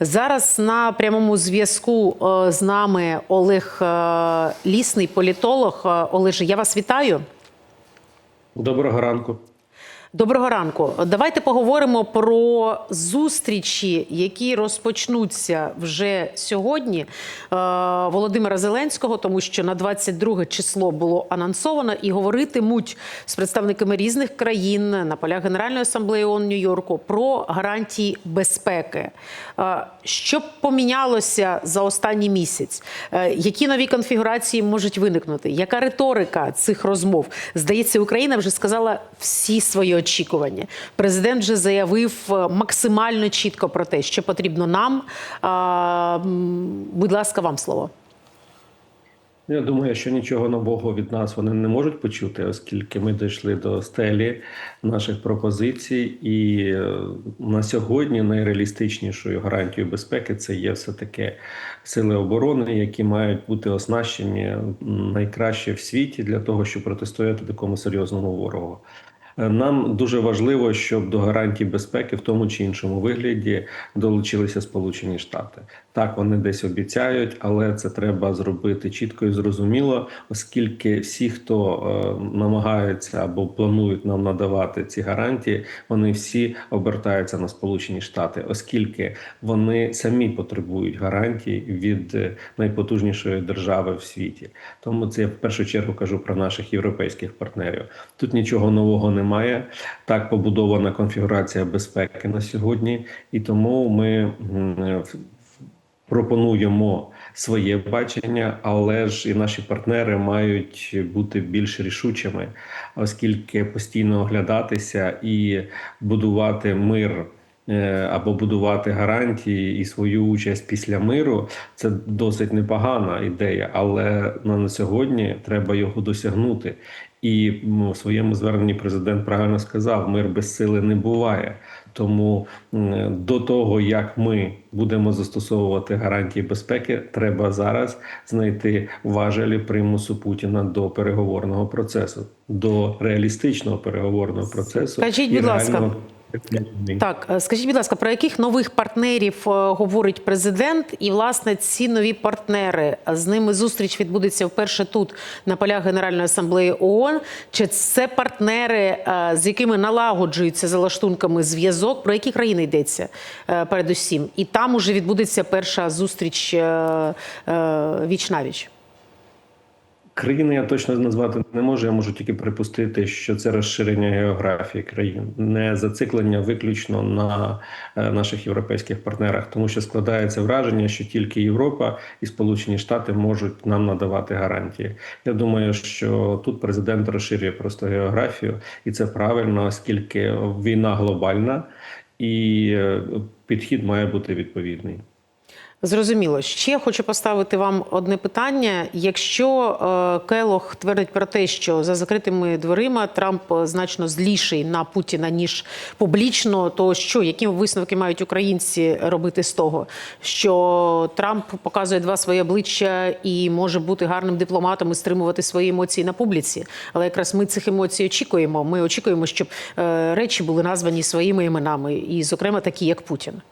Зараз на прямому зв'язку е, з нами Олег е, Лісний, політолог. Е, Олеже, я вас вітаю. Доброго ранку. Доброго ранку. Давайте поговоримо про зустрічі, які розпочнуться вже сьогодні е, Володимира Зеленського, тому що на 22 число було анонсовано і говоритимуть з представниками різних країн на полях Генеральної асамблеї ООН Нью-Йорку про гарантії безпеки. Е, Що помінялося за останній місяць? Е, Які нові конфігурації можуть виникнути? Яка риторика цих розмов? Здається, Україна вже сказала всі свої очікування. Президент вже заявив е, максимально чітко про те, що потрібно нам. Будь ласка, вам слово. Я думаю, що нічого нового від нас вони не можуть почути, оскільки ми дійшли до стелі наших пропозицій, і е, на сьогодні найреалістичнішою гарантією безпеки це є все таки сили оборони, які мають бути оснащені найкраще в світі для того, щоб протистояти такому серйозному ворогу. Нам дуже важливо, щоб до гарантій безпеки в тому чи іншому вигляді долучилися Сполучені Штати. Так вони десь обіцяють, але це треба зробити чітко і зрозуміло, оскільки всі, хто е, намагаються або планують нам надавати ці гарантії, вони всі обертаються на Сполучені Штати, оскільки вони самі потребують гарантій від е, найпотужнішої держави в світі. Тому це я в першу чергу кажу про наших європейських партнерів. Тут нічого нового немає. Так побудована конфігурація безпеки на сьогодні, і тому ми пропонуємо своє бачення, але ж і наші партнери мають бути більш рішучими, оскільки постійно оглядатися і будувати мир. Е, Або будувати гарантії і свою участь після миру це досить непогана ідея, але на сьогодні треба його досягнути. І в своєму зверненні президент правильно сказав: мир без сили не буває. Тому до того як ми будемо застосовувати гарантії безпеки, треба зараз знайти важелі примусу Путіна до переговорного процесу, до реалістичного переговорного процесу. Скажіть, будь ласка, Так, е, скажіть, будь ласка, про яких нових партнерів е, говорить президент? І власне ці нові партнери з ними зустріч відбудеться вперше тут на полях Генеральної асамблеї ООН. Чи це партнери, е, з якими налагоджується за лаштунками зв'язок? Про які країни йдеться передусім? І там уже відбудеться перша зустріч віч навіч. Країни я точно назвати не можу. Я можу тільки припустити, що це розширення географії країн, не зациклення виключно на е, наших європейських партнерах, тому що складається враження, що тільки Європа і Сполучені Штати можуть нам надавати гарантії. Я думаю, що тут президент розширює просто географію, і це правильно, оскільки війна глобальна і е, підхід має бути відповідний. Зрозуміло. Ще хочу поставити вам одне питання. Якщо е, Келох твердить про те, що за закритими дверима Трамп значно зліший на Путіна ніж публічно, то що які висновки мають українці робити з того, що Трамп показує два свої обличчя і може бути гарним дипломатом і стримувати свої емоції на публіці? Але якраз ми цих емоцій очікуємо. Ми очікуємо, щоб е, речі були названі своїми іменами, і, зокрема, такі як Путін.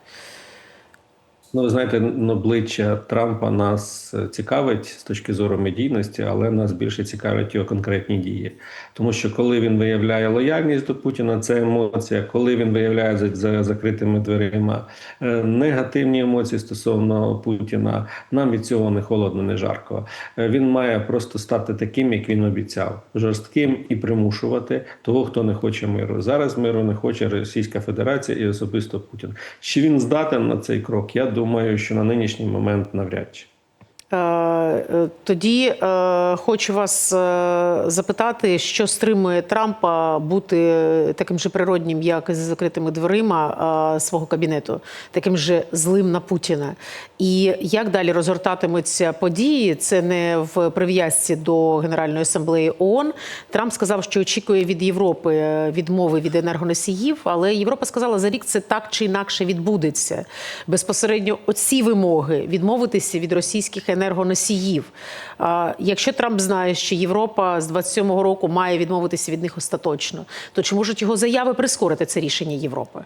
Ну, ви знаєте, обличчя Трампа нас е, цікавить з точки зору медійності, але нас більше цікавить його конкретні дії. Тому що коли він виявляє лояльність до Путіна, це емоція. Коли він виявляє за, за закритими дверима е, негативні емоції стосовно Путіна, нам від цього не холодно, не жарко. Е, Він має просто стати таким, як він обіцяв, жорстким і примушувати того, хто не хоче миру. Зараз миру не хоче Російська Федерація і особисто Путін. Чи він здатен на цей крок? Я думаю, що на нинішній момент навряд чи. Е, е, Тоді е, хочу вас запитати, що стримує Трампа бути таким же природнім, як і за закритими дверима свого кабінету, таким же злим на Путіна. І як далі розгортатимуться події? Це не в прив'язці до Генеральної асамблеї ООН. Трамп сказав, що очікує від Європи відмови від енергоносіїв, але Європа сказала, за рік це так чи інакше відбудеться. Безпосередньо оці вимоги відмовитися від російських енергоносіїв. А, Якщо Трамп знає, що Європа з 27-го року має відмовитися від них остаточно, то чи можуть його заяви прискорити це рішення Європи?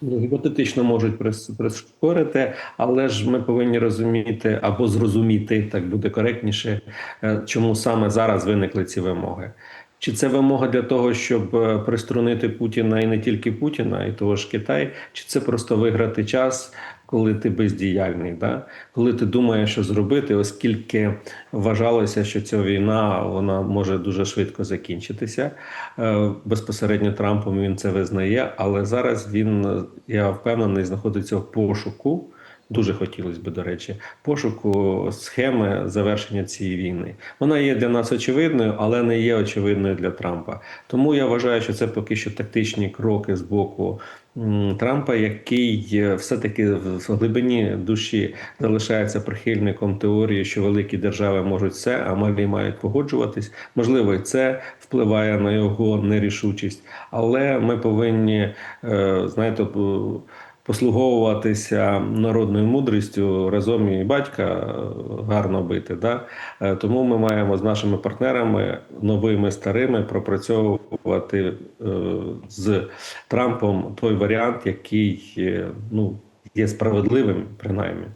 Ну, Гіпотетично можуть прис- прискорити, але ж ми повинні розуміти або зрозуміти, так буде коректніше, е, чому саме зараз виникли ці вимоги. Чи це вимога для того, щоб е, приструнити Путіна і не тільки Путіна, і того ж Китай, чи це просто виграти час, коли ти бездіяльний, да? коли ти думаєш, що зробити, оскільки вважалося, що ця війна вона може дуже швидко закінчитися. Е, Безпосередньо Трампом він це визнає, але зараз він, е, я впевнений, знаходиться в пошуку. Дуже хотілося б, до речі, пошуку схеми завершення цієї війни. Вона є для нас очевидною, але не є очевидною для Трампа. Тому я вважаю, що це поки що тактичні кроки з боку Трампа, який е, все-таки в глибині душі залишається прихильником теорії, що великі держави можуть все, а малі мають погоджуватись. Можливо, і це впливає на його нерішучість, але ми повинні, е, знаєте, послуговуватися народною мудрістю разом і батька е, гарно бити. Да? Е, Тому ми маємо з нашими партнерами новими старими пропрацьовувати е, з Трампом той варіант, який ну, є справедливим, принаймні.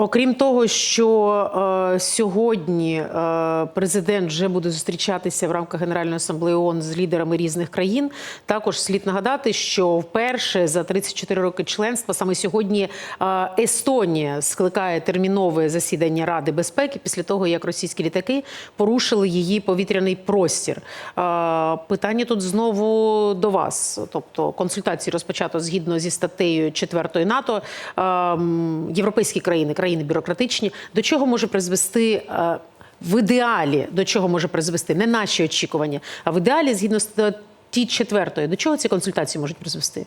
Окрім того, що е, сьогодні е, президент вже буде зустрічатися в рамках Генеральної асамблеї ООН з лідерами різних країн. Також слід нагадати, що вперше за 34 роки членства саме сьогодні е, Естонія скликає термінове засідання Ради безпеки після того, як російські літаки порушили її повітряний простір. Е, питання тут знову до вас. Тобто консультації розпочато згідно зі статтею 4 НАТО. Е, європейські країни, країни бюрократичні. До чого може призвести е, в ідеалі, до чого може призвести не наші очікування, а в ідеалі, згідно статті четвертої, до чого ці консультації можуть призвести?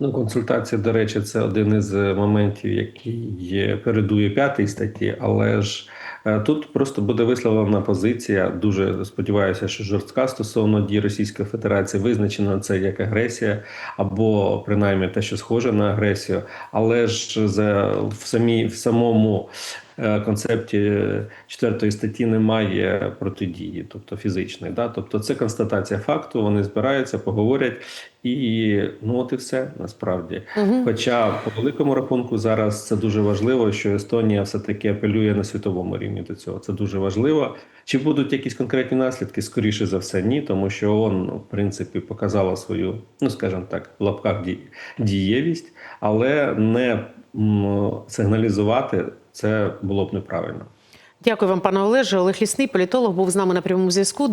Ну, консультація, до речі, це один із е, моментів, який є- передує п'ятій статті, але ж тут просто буде висловлена позиція. Дуже сподіваюся, що жорстка стосовно дій Російської Федерації визначена це як агресія, або принаймні те, що схоже на агресію. Але ж за в самій в самому е, концепті четвертої статті немає протидії, тобто фізичної. Да? Тобто це констатація факту. Вони збираються, поговорять, і ну от і все насправді. Хоча по великому рахунку зараз це дуже важливо, що Естонія все таки апелює на світовому рівні до цього. Це дуже важливо. Чи будуть якісь конкретні наслідки? Скоріше за все, ні, тому що ООН, ну, в принципі, показала свою, ну скажімо так, в лапках ді- дієвість, але не сигналізувати це було б неправильно. Дякую вам, пане Олеже. Олег Лісний, політолог, був з нами на прямому зв'язку.